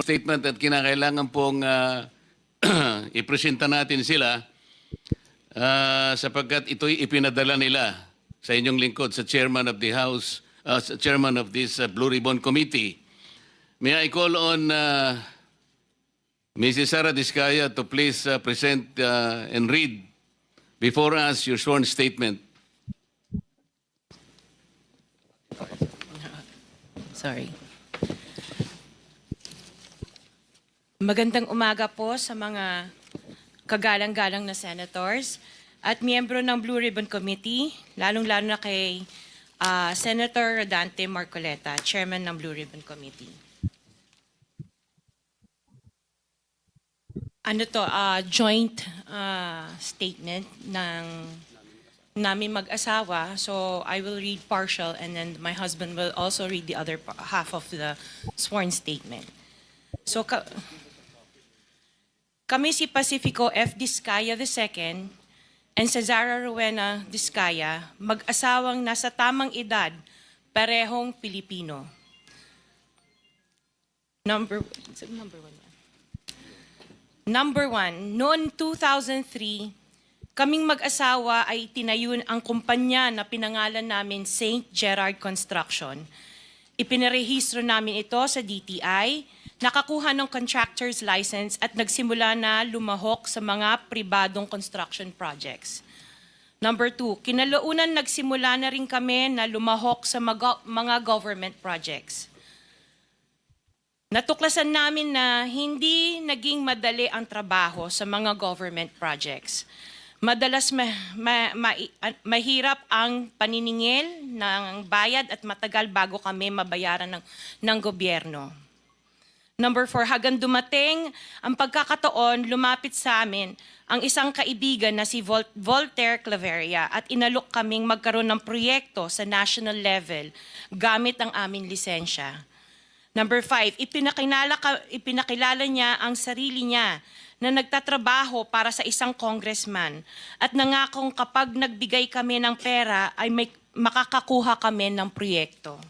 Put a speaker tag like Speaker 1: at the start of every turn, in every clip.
Speaker 1: statement at kinakailangan pong ah, ipresenta natin sila ah, sapagkat ito'y ipinadala nila sa inyong lingkod sa chairman of the House, sa chairman of this ah, Blue Ribbon Committee. May I call on ah, Mrs. Sara Discaya to please ah, present ah, and read before us your sworn statement.
Speaker 2: Sorry. Magandang umaga po sa mga kagalang-galang na senators at miyembro ng Blue Ribbon Committee, lalong-lalo na kay ah, Senator Rodante Marcoleta, Chairman ng Blue Ribbon Committee. Ano to, ah, joint ah, statement ng namin mag-asawa. So I will read partial and then my husband will also read the other half of the sworn statement. So ka- kami si Pacifico F. Discaya II and Cesara Rowena Discaya, mag-asawang nasa tamang edad, parehong Pilipino. Number, number one. Number one, noon 2003, kaming mag-asawa ay tinayun ang kumpanya na pinangalan namin St. Gerard Construction. Ipinarehistro namin ito sa DTI, nakakuha ng contractor's license at nagsimula na lumahok sa mga pribadong construction projects. Number two, kinalaunan nagsimula na rin kami na lumahok sa mga government projects. Natuklasan namin na hindi naging madali ang trabaho sa mga government projects. Madalas ma- ma- ma- mahirap ang paniningil ng bayad at matagal bago kami mabayaran ng, ng gobyerno. Number four, hagang dumating ang pagkakataon, lumapit sa amin ang isang kaibigan na si Vol- Voltaire Claveria at inalok kaming magkaroon ng proyekto sa national level gamit ang aming lisensya. Number five, ipinakilala, ka- ipinakilala niya ang sarili niya na nagtatrabaho para sa isang congressman at nangakong kapag nagbigay kami ng pera ay may, makakakuha kami ng proyekto.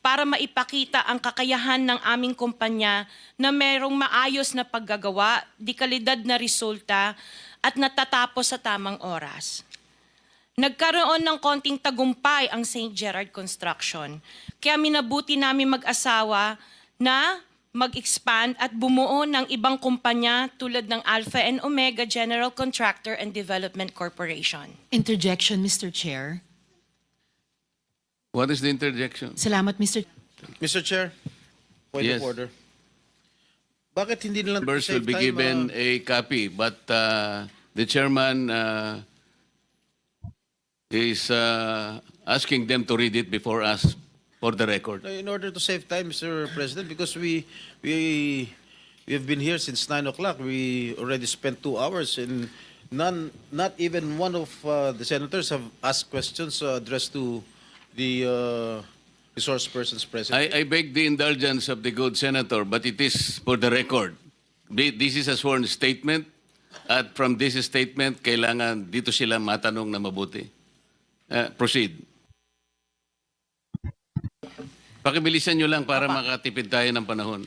Speaker 2: para maipakita ang kakayahan ng aming kumpanya na mayroong maayos na paggagawa, di kalidad na resulta at natatapos sa tamang oras. Nagkaroon ng konting tagumpay ang St. Gerard Construction. Kaya minabuti namin mag-asawa na mag-expand at bumuo ng ibang kumpanya tulad ng Alpha and Omega General Contractor and Development Corporation.
Speaker 3: Interjection, Mr. Chair.
Speaker 1: What is the interjection?
Speaker 3: Salamat, Mr.
Speaker 4: Mr. Chair, point
Speaker 1: Yes.
Speaker 4: of order. Bakit hindi nilang
Speaker 1: Members will
Speaker 4: save
Speaker 1: be
Speaker 4: time,
Speaker 1: given
Speaker 4: uh,
Speaker 1: a copy, but uh, the chairman uh, is uh, asking them to read it before us for the record.
Speaker 4: in order to save time, Mr. President, because we we we have been here since nine o'clock. We already spent two hours, and none, not even one of uh, the senators have asked questions uh, addressed to the uh, resource persons present.
Speaker 1: I, I beg the indulgence of the good senator, but it is for the record. Thi- This is a sworn statement, at from this statement, kailangan dito sila matanong na mabuti. Uh, proceed. Pakibilisan nyo lang para makatipid tayo ng panahon.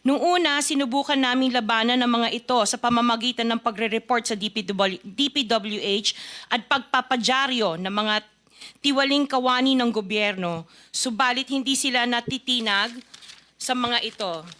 Speaker 2: Nung una, sinubukan naming labanan ng mga ito sa pamamagitan ng pagre-report sa DPW, DPWH at pagpapadyaryo ng mga tiwaling kawani ng gobyerno. Subalit hindi sila natitinag sa mga ito.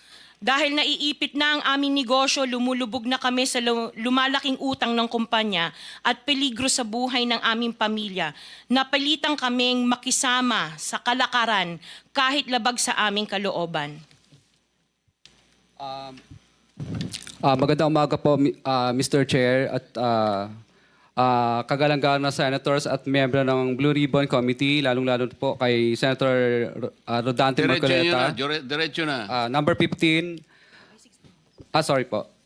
Speaker 2: Dahil naiipit na ang aming negosyo, lumulubog na kami sa lu- lumalaking utang ng kumpanya at peligro sa buhay ng aming pamilya. Napalitan kaming makisama sa kalakaran kahit labag sa aming kalooban.
Speaker 5: Ah, magandang umaga po, mi- ah, Mr. Chair at ah, ah, kagalang-galang na senators at miyembro ng Blue Ribbon Committee, lalong-lalo po kay Senator ah, Rodante
Speaker 1: Diretso na,
Speaker 5: Marcoleta.
Speaker 1: dire- diretso na.
Speaker 5: Ah, number 15. Ah, sorry po.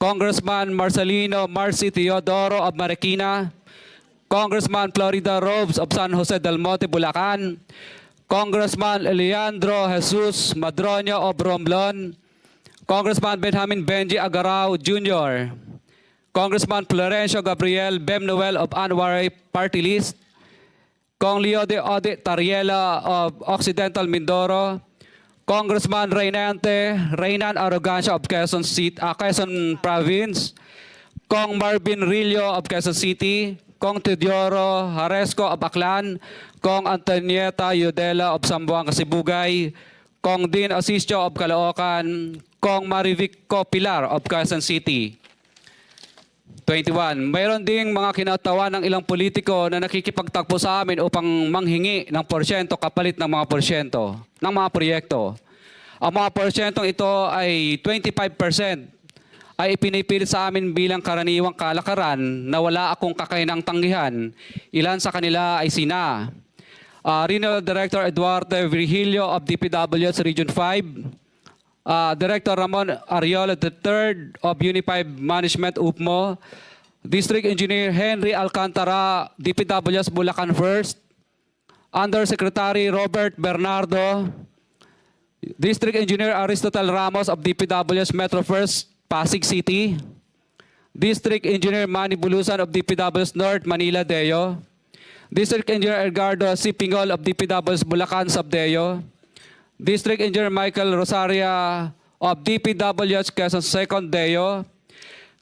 Speaker 5: Congressman Marcelino Marcy Teodoro of Marikina, Congressman Florida Robes of San Jose del Monte, Bulacan, Congressman Leandro Jesus Madroño of Romblon, Congressman Benjamin Benji Agarao Jr., Congressman Florencio Gabriel Bem Noel of Anwar Party List, Kong Leo de Ode Tariela of Occidental Mindoro, Congressman Reynante Reynan Arrogancia of Quezon, City, ah, Quezon Province, Kong Marvin Rillo of Quezon City, Kong Teodoro Haresco of Aklan, Kong Antonieta Yudela of Sambuanga, Sibugay, Kong Dean Asisio of Caloocan, Kong Marivic Pilar of Quezon City. 21. Mayroon ding mga kinatawa ng ilang politiko na nakikipagtakbo sa amin upang manghingi ng porsyento kapalit ng mga porsyento ng mga proyekto. Ang mga porsyentong ito ay 25% ay ipinipilit sa amin bilang karaniwang kalakaran na wala akong kakainang tanggihan. Ilan sa kanila ay sina uh, Regional Director Eduardo Virgilio of DPWS Region 5, Uh, Director Ramon Ariola III of Unified Management UPMO, District Engineer Henry Alcantara, DPWS Bulacan First, Undersecretary Robert Bernardo, District Engineer Aristotle Ramos of DPWS Metro First, Pasig City, District Engineer Manny Bulusan of DPWS North, Manila Deo, District Engineer Edgardo C. Pingol of DPW's Bulacan Subdeo, District Engineer Michael Rosaria of DPWH Quezon Second Deo,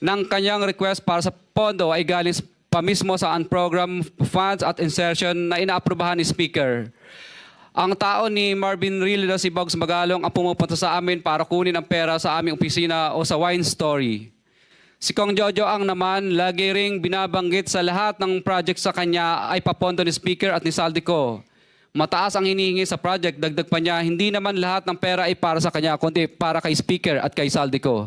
Speaker 5: ng kanyang request para sa pondo ay galing pa mismo sa unprogram funds at insertion na inaaprubahan ni Speaker. Ang tao ni Marvin Rillo na si Bogs Magalong ang pumupunta sa amin para kunin ang pera sa aming opisina o sa wine story. Si Kong Jojo ang naman lagi ring binabanggit sa lahat ng project sa kanya ay papondo ni Speaker at ni Saldico. Mataas ang hinihingi sa project, dagdag pa niya, hindi naman lahat ng pera ay para sa kanya, kundi para kay Speaker at kay Saldico.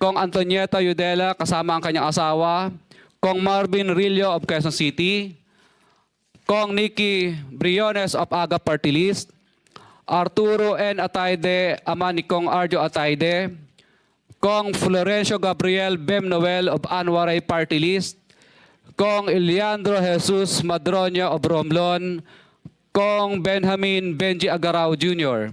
Speaker 5: Kong Antonieta Yudela kasama ang kanyang asawa, Kong Marvin Rillo of Quezon City, Kong Nikki Briones of Aga Party List, Arturo N. Ataide, ama ni Kong Arjo Ataide, Kong Florencio Gabriel Bem Noel of Anwaray Party List, Kong Eliandro Jesus Madroño of Romblon, Kong Benjamin Benji Agarao Jr.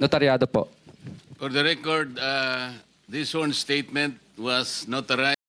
Speaker 5: Notaryado po.
Speaker 1: For the record, uh, this sworn statement was notarized